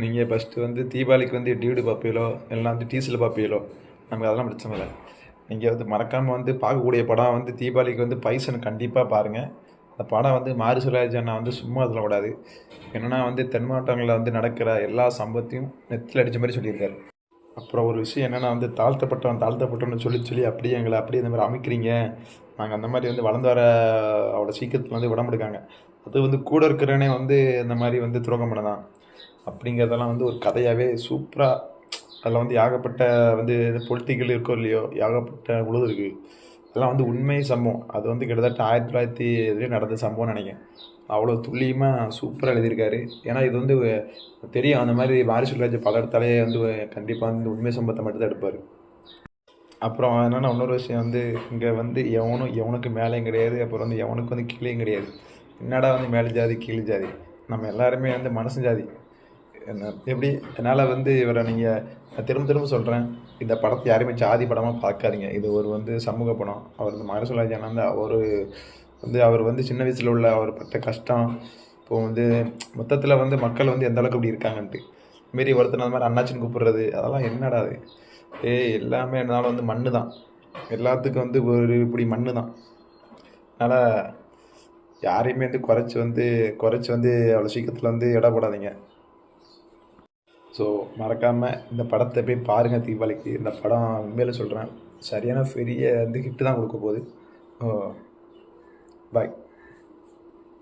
நீங்கள் ஃபஸ்ட்டு வந்து தீபாவளிக்கு வந்து டிவிடி பார்ப்பீங்களோ இல்லைனா வந்து டீசல் பார்ப்பீங்களோ நமக்கு அதெல்லாம் பிரச்சனை இல்லை. நீங்கள் வந்து மறக்காமல் வந்து பார்க்கக்கூடிய படம் வந்து தீபாவளிக்கு வந்து பைசன் கண்டிப்பாக பாருங்கள் அந்த படம் வந்து மாரி சுராஜ் அண்ணா வந்து சும்மா சொல்லக்கூடாது. என்னென்னா வந்து தென் மாவட்டங்களில் வந்து நடக்கிற எல்லா சம்பவத்தையும் நெத்தில் அடித்த மாதிரி சொல்லியிருக்காரு. அப்புறம் ஒரு விஷயம் என்னென்னா வந்து தாழ்த்தப்பட்டவன் தாழ்த்தப்பட்டவன்னு சொல்லி சொல்லி அப்படியே எங்களை அப்படியே இந்த மாதிரி அமைக்கிறீங்க. நாங்கள் அந்த மாதிரி வந்து வளர்ந்து வர அவ்வளோ சீக்கிரத்தில் வந்து விட முடிக்காங்க அது வந்து கூட இருக்கிறவனே வந்து இந்த மாதிரி வந்து துரோகம் பண்ணதான் அப்படிங்கிறதெல்லாம் வந்து ஒரு கதையாகவே சூப்பராக அதில் வந்து ஏகப்பட்ட வந்து பொலிட்டிக்கல் இருக்கோ இல்லையோ ஏகப்பட்ட உழுது இருக்குது இதெல்லாம் வந்து உண்மை சம்பவம். அது வந்து கிட்டத்தட்ட ஆயிரத்தி தொள்ளாயிரத்தி இதுலேயே நடந்த சம்பவம்னு நினைக்கிறேன். அவ்வளோ துல்லியமாக சூப்பராக எழுதியிருக்காரு. ஏன்னா இது வந்து தெரியும். அந்த மாதிரி வாரிசு பல இடத்தாலே வந்து கண்டிப்பாக வந்து உண்மை சம்பவத்தை மட்டும் தான் எடுப்பார். அப்புறம் என்னென்னா இன்னொரு விஷயம் வந்து இங்கே வந்து எவனும் எவனுக்கு மேலேயும் கிடையாது. அப்புறம் வந்து எவனுக்கு வந்து கீழேயும் கிடையாது. என்னடா வந்து மேலே ஜாதி கீழே ஜாதி? நம்ம எல்லாருமே வந்து மனசு ஜாதி. என்ன எப்படி? என்னால் வந்து இவரை நீங்கள் நான் திரும்ப திரும்ப சொல்கிறேன் இந்த படத்தை யாருமே ஜாதி படமாக பார்க்காதீங்க. இது ஒரு வந்து சமூக படம். அவர் வந்து மகரசோலாஜி அண்ணா அவர் வந்து அவர் வந்து சின்ன வயசில் உள்ள அவர் பட்ட கஷ்டம். இப்போ வந்து மொத்தத்தில் வந்து மக்கள் வந்து எந்த அளவுக்கு இப்படி இருக்காங்கன்ட்டு. மாரி ஒருத்தர் அந்த மாதிரி அண்ணாச்சின்னு கூப்பிட்றது அதெல்லாம் என்னடா அது? ஏய் எல்லாமே இருந்தாலும் வந்து மண்ணு தான் எல்லாத்துக்கும் வந்து ஒரு இப்படி மண்ணு தான் அதனால் யாரையுமே வந்து குறைச்சி வந்து குறைச்சி வந்து அவ்வளோ சீக்கிரத்தில் வந்து இட போடாதீங்க. ஸோ மறக்காமல் இந்த படத்தை போய் பாருங்கள் தீபாவளிக்கு. இந்த படம் உண்மையில சொல்கிறேன் சரியான பெரிய வந்து ஹிட்டு தான் கொடுக்க போகுது. பாய்